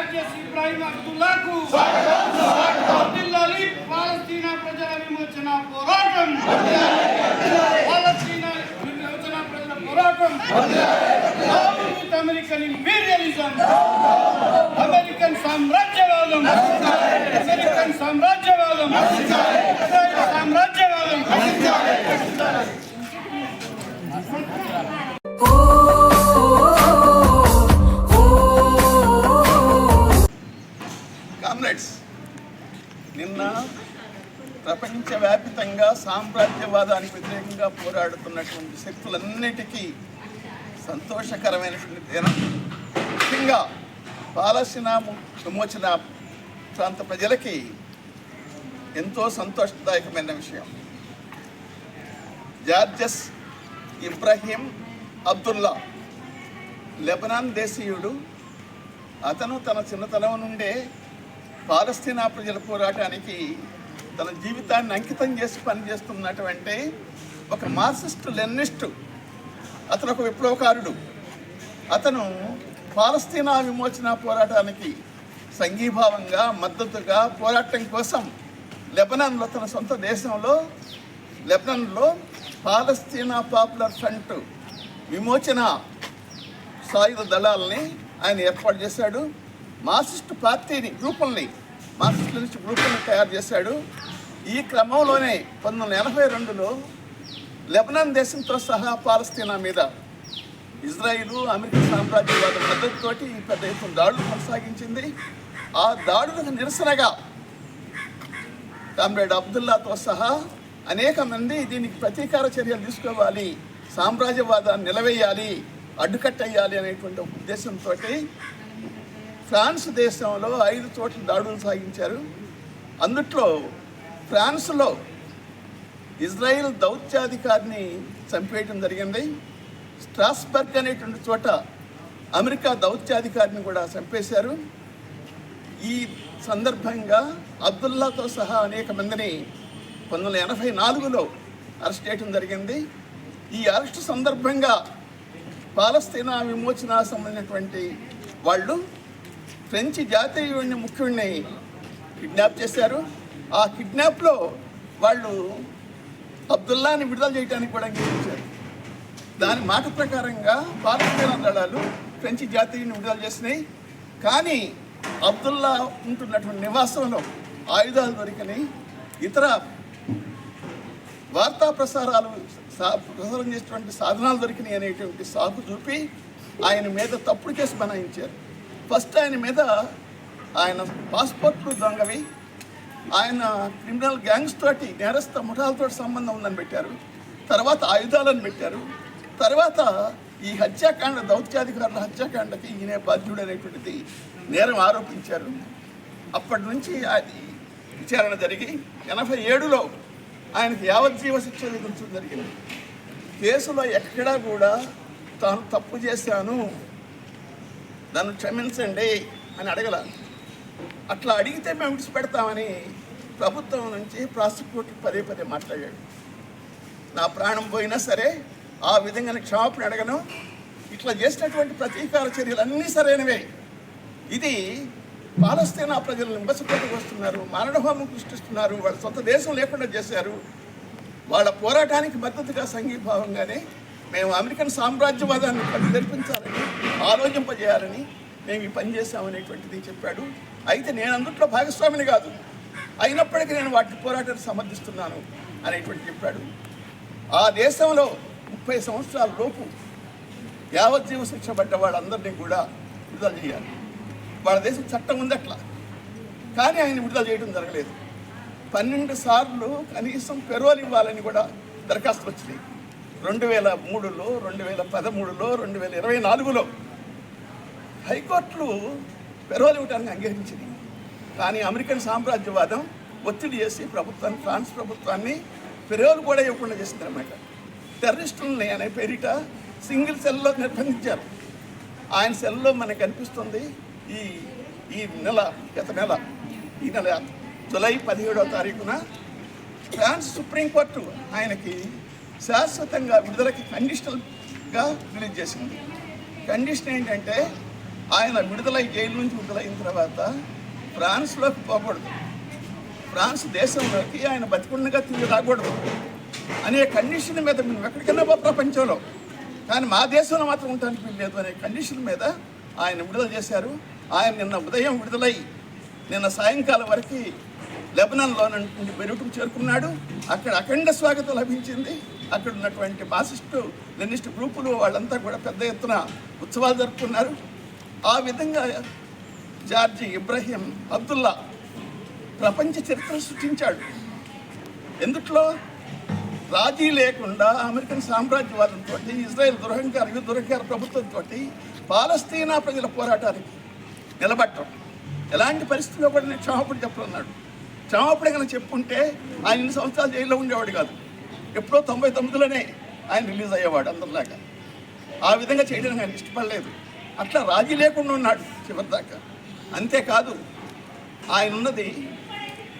జార్జెస్ ఇబ్రాహిం అబ్దుల్లాకు. వర్ధిల్లాలి పాలస్తీనా ప్రజల విమోచన పోరాటం. పాలస్తీనా విమోచన ప్రజల పోరాటం. American imperialism. అమెరికన్ సామ్రాజ్యవాదం. అమెరికన్ సామ్రాజ్యవాదం. సామ్రాజ్యవాదం. నిన్న ప్రపంచవ్యాపితంగా సామ్రాజ్యవాదానికి వ్యతిరేకంగా పోరాడుతున్నటువంటి శక్తులన్నిటికీ సంతోషకరమైనటువంటి దినం. ముఖ్యంగా పాలస్తీనా విమోచన ప్రాంత ప్రజలకి ఎంతో సంతోషదాయకమైన విషయం. జార్జస్ ఇబ్రహీం అబ్దుల్లా లెబనాన్ దేశీయుడు. అతను తన చిన్నతనం నుండే పాలస్తీనా ప్రజల పోరాటానికి తన జీవితాన్ని అంకితం చేసి పనిచేస్తున్నటువంటి ఒక మార్క్సిస్ట్ లెనిస్ట్ అతను ఒక విప్లవకారుడు. అతను పాలస్తీనా విమోచన పోరాటానికి సంఘీభావంగా మద్దతుగా పోరాటం కోసం లెబనాన్లో తన సొంత దేశంలో లెబనాన్లో పాలస్తీనా పాపులర్ ఫ్రంట్ విమోచన సాయుధ దళాలని ఆయన ఏర్పాటు చేశాడు. మార్క్సిస్ట్ పార్టీని గ్రూపుల్ని మార్క్సిస్ట్ నుంచి గ్రూపుల్ని తయారు చేశాడు. ఈ క్రమంలోనే పంతొమ్మిది వందల ఎనభై రెండులో లెబనాన్ దేశంతో సహా పాలస్తీనా మీద ఇజ్రాయిలు అమెరికా సామ్రాజ్యవాద మద్దతుతోటి ఈ పెద్ద ఎత్తున దాడులు కొనసాగించింది. ఆ దాడులకు నిరసనగా కామ్రేడ్ అబ్దుల్లాతో సహా అనేక మంది దీనికి ప్రతీకార చర్యలు తీసుకోవాలి సామ్రాజ్యవాదాన్ని నిలవేయాలి అడ్డుకట్టేయాలి అనేటువంటి ఉద్దేశంతో ఫ్రాన్స్ దేశంలో ఐదు చోట్ల దాడులు సాగించారు. అందుట్లో ఫ్రాన్స్లో ఇజ్రాయిల్ దౌత్యాధికారిని చంపేయడం జరిగింది. స్ట్రాస్బర్గ్ అనేటువంటి చోట అమెరికా దౌత్యాధికారిని కూడా చంపేశారు. ఈ సందర్భంగా అబ్దుల్లాతో సహా అనేక మందిని పంతొమ్మిది వందల ఎనభై నాలుగులో అరెస్ట్ చేయడం జరిగింది. ఈ అరెస్ట్ సందర్భంగా పాలస్తీనా విమోచన సంబంధించినటువంటి వాళ్ళు ఫ్రెంచ్ జాతీయుడిని ముఖ్యుడిని కిడ్నాప్ చేశారు. ఆ కిడ్నాప్లో వాళ్ళు అబ్దుల్లాని విడుదల చేయడానికి కూడా అంగీకరించారు. దాని మాట ప్రకారంగా పాలస్తీనా దళాలు ఫ్రెంచ్ జాతీయుని విడుదల చేసినాయి. కానీ అబ్దుల్లా ఉంటున్నటువంటి నివాసంలో ఆయుధాలు దొరికినాయి. ఇతర వార్తా ప్రసారాలు సా- ప్రసారం చేసినటువంటి సాధనాలు దొరికినాయి అనేటువంటి సాకు చూపి ఆయన మీద తప్పుడు కేసు బనాయించారు. ఫస్ట్ ఆయన మీద ఆయన పాస్పోర్ట్లు దొంగవి. ఆయన క్రిమినల్ గ్యాంగ్స్ తోటి నేరస్థ ముఠాలతో సంబంధం ఉందని పెట్టారు. తర్వాత ఆయుధాలను పెట్టారు. తర్వాత ఈ హత్యాకాండ దౌత్యాధికారుల హత్యాకాండకి ఈయనే బాధ్యుడు అనేటువంటిది నేరం ఆరోపించారు. అప్పటి నుంచి అది విచారణ జరిగి ఎనభై ఏడులో ఆయనకు యావజ్జీవ శిక్ష విధించడం జరిగింది. కేసులో ఎక్కడా కూడా తాను తప్పు చేశాను. నన్ను క్షమించండి అని అడగల. అట్లా అడిగితే మేము విడిచిపెడతామని ప్రభుత్వం నుంచి ప్రాసిక్యూటర్ పదే పదే మాట్లాడాడు. నా ప్రాణం పోయినా సరే ఆ విధంగా క్షమాపణ అడగను. ఇట్లా చేసినటువంటి ప్రతీకార చర్యలు అన్నీ సరైనవే. ఇది పాలస్తీనా ప్రజలను నింబసపోటుకు వస్తున్నారు మారణహోమం సృష్టిస్తున్నారు వాళ్ళ సొంత దేశం లేకుండా చేశారు. వాళ్ళ పోరాటానికి మద్దతుగా సంఘీభావంగానే మేము అమెరికన్ సామ్రాజ్యవాదాన్ని పని తెరిపించాలని ఆలోచింపజేయాలని మేము ఈ పని చేశామనేటువంటిది చెప్పాడు. అయితే నేను అందుట్లో భాగస్వామిని కాదు. అయినప్పటికీ నేను వాటి పోరాటాన్ని సమర్థిస్తున్నాను అనేటువంటి చెప్పాడు. ఆ దేశంలో ముప్పై సంవత్సరాల లోపు యావజ్జీవ శిక్ష పడ్డ వాళ్ళందరినీ కూడా విడుదల చేయాలి. వాళ్ళ దేశం చట్టం ఉంది అట్లా. కానీ ఆయన విడుదల చేయడం జరగలేదు. పన్నెండు సార్లు కనీసం పెరోలు ఇవ్వాలని కూడా దరఖాస్తు వచ్చినాయి. రెండు వేల మూడులో రెండు వేల పదమూడులో రెండు వేల ఇరవై నాలుగులో హైకోర్టులు పెరోల్ ఇవ్వడానికి అంగీకరించింది. కానీ అమెరికన్ సామ్రాజ్యవాదం ఒత్తిడి చేసి ప్రభుత్వాన్ని ఫ్రాన్స్ ప్రభుత్వాన్ని పెరోల్ కూడా ఇవ్వకుండా చేసింది అనమాట టెర్రరిస్టులని అనే పేరిట సింగిల్ సెల్లో నిర్బంధించారు. ఆయన సెల్లో మనకు కనిపిస్తుంది ఈ ఈ నెల గత నెల ఈ నెల జులై పదిహేడవ తారీఖున ఫ్రాన్స్ సుప్రీంకోర్టు ఆయనకి శాశ్వతంగా విడుదలకి కండిషనల్గా రిలీజ్ చేసింది. కండిషన్ ఏంటంటే ఆయన విడుదలై జైలు నుంచి విడుదలైన తర్వాత ఫ్రాన్స్లోకి పోకూడదు. ఫ్రాన్స్ దేశంలోకి ఆయన బతికుండగా తిరిగి రాకూడదు. అనే కండిషన్ మీద మేము ఎక్కడికైనా పో ప్రపంచంలో. కానీ మా దేశంలో మాత్రం ఉండడానికి వీల్లేదు అనే కండిషన్ మీద ఆయన విడుదల చేశారు. ఆయన నిన్న ఉదయం విడుదలై నిన్న సాయంకాలం వరకు లెబనాన్లో నుండి చేరుకున్నాడు. అక్కడ అఖండ స్వాగతం లభించింది. అక్కడ ఉన్నటువంటి మాసిస్టు లెనిస్ట్ గ్రూపులు వాళ్ళంతా కూడా పెద్ద ఎత్తున ఉత్సవాలు జరుపుకున్నారు. ఆ విధంగా జార్జి ఇబ్రహీం అబ్దుల్లా ప్రపంచ చరిత్ర సృష్టించాడు. ఎందుట్లో? రాజీ లేకుండా అమెరికన్ సామ్రాజ్యవాదంతో ఇజ్రాయెల్ దురహంకార యుద్ధ దురహంకార ప్రభుత్వంతో పాలస్తీనా ప్రజల పోరాటానికి నిలబట్టడం ఎలాంటి పరిస్థితిలో కూడా నేను క్షమాపణ చెప్పనున్నాడు క్షమాపణ కనుక చెప్పుంటే ఆయన ఇన్ని సంవత్సరాలు జైల్లో ఉండేవాడు కాదు. ఎప్పుడో తొంభై తొమ్మిదిలోనే ఆయన రిలీజ్ అయ్యేవాడు అందరిలాగా. ఆ విధంగా చేయడానికి ఆయన ఇష్టపడలేదు. అట్లా రాజీ లేకుండా ఉన్నాడు చివరిదాకా. అంతేకాదు ఆయన ఉన్నది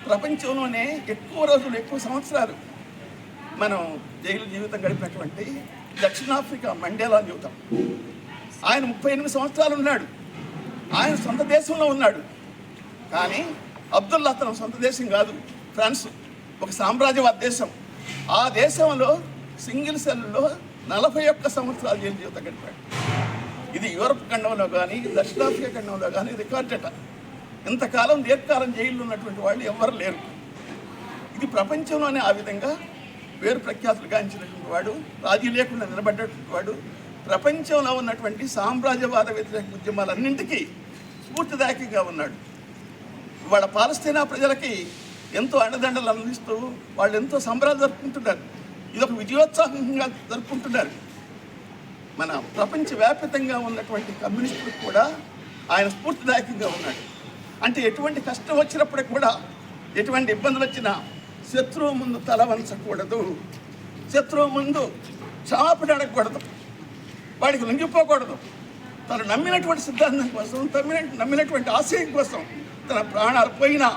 ప్రపంచంలోనే ఎక్కువ రోజులు ఎక్కువ సంవత్సరాలు మనం జైలు జీవితం గడిపినటువంటి దక్షిణాఫ్రికా మండేలా జీవితం. ఆయన ముప్పై ఎనిమిది సంవత్సరాలు ఉన్నాడు. ఆయన సొంత దేశంలో ఉన్నాడు. కానీ అబ్దుల్లా తన సొంత దేశం కాదు ఫ్రాన్స్. ఒక సామ్రాజ్యవాద దేశం. ఆ దేశంలో సింగిల్ సెల్లో నలభై ఒక్క సంవత్సరాలు జైలు జీవితం గడిపాడు. ఇది యూరప్ ఖండంలో కానీ దక్షిణాఫ్రికా ఖండంలో కానీ రికార్డట ఇంతకాలం దీర్ఘకాలం జైల్లో ఉన్నటువంటి వాళ్ళు ఎవ్వరు లేరు. ఇది ప్రపంచంలోనే ఆ విధంగా పేరు ప్రఖ్యాతులు గాంచినటువంటి వాడు రాజీ లేకుండా నిలబడ్డటువంటి వాడు ప్రపంచంలో ఉన్నటువంటి సామ్రాజ్యవాద వ్యతిరేక ఉద్యమాలన్నింటికీ స్ఫూర్తిదాయకంగా ఉన్నాడు. వాళ్ళ పాలస్తీనా ప్రజలకి ఎంతో అండదండలు అందిస్తూ వాళ్ళు ఎంతో సంబరాలు జరుపుకుంటున్నారు. ఇదొక విజయోత్సాహంగా జరుపుకుంటున్నారు. మన ప్రపంచవ్యాప్తంగా ఉన్నటువంటి కమ్యూనిస్టులకు కూడా ఆయన స్ఫూర్తిదాయకంగా ఉన్నాడు అంటే ఎటువంటి కష్టం వచ్చినప్పటికి కూడా ఎటువంటి ఇబ్బందులు వచ్చినా శత్రువు ముందు తల వంచకూడదు. శత్రువు ముందు క్షమాపణ వాడికి లొంగిపోకూడదు. తను నమ్మినటువంటి సిద్ధాంతం కోసం తమ్మిన నమ్మినటువంటి ఆశయం కోసం తన ప్రాణాలు పోయినా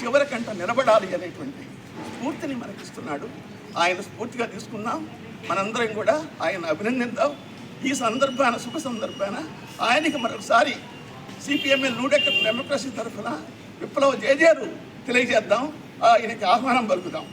చివరికంట నిలబడాలి అనేటువంటి స్ఫూర్తిని మనకిస్తున్నాడు. ఆయన స్ఫూర్తిగా తీసుకుందాం. మనందరం కూడా ఆయన అభినందిద్దాం. ఈ సందర్భాన శుభ సందర్భాన ఆయనకి మరొకసారి సిపిఎంఎల్ నూడెక్క డెమోక్రసీ తరఫున విప్లవ జయజేరు తెలియజేద్దాం. ఆయనకి ఆహ్వానం పలుకుదాం.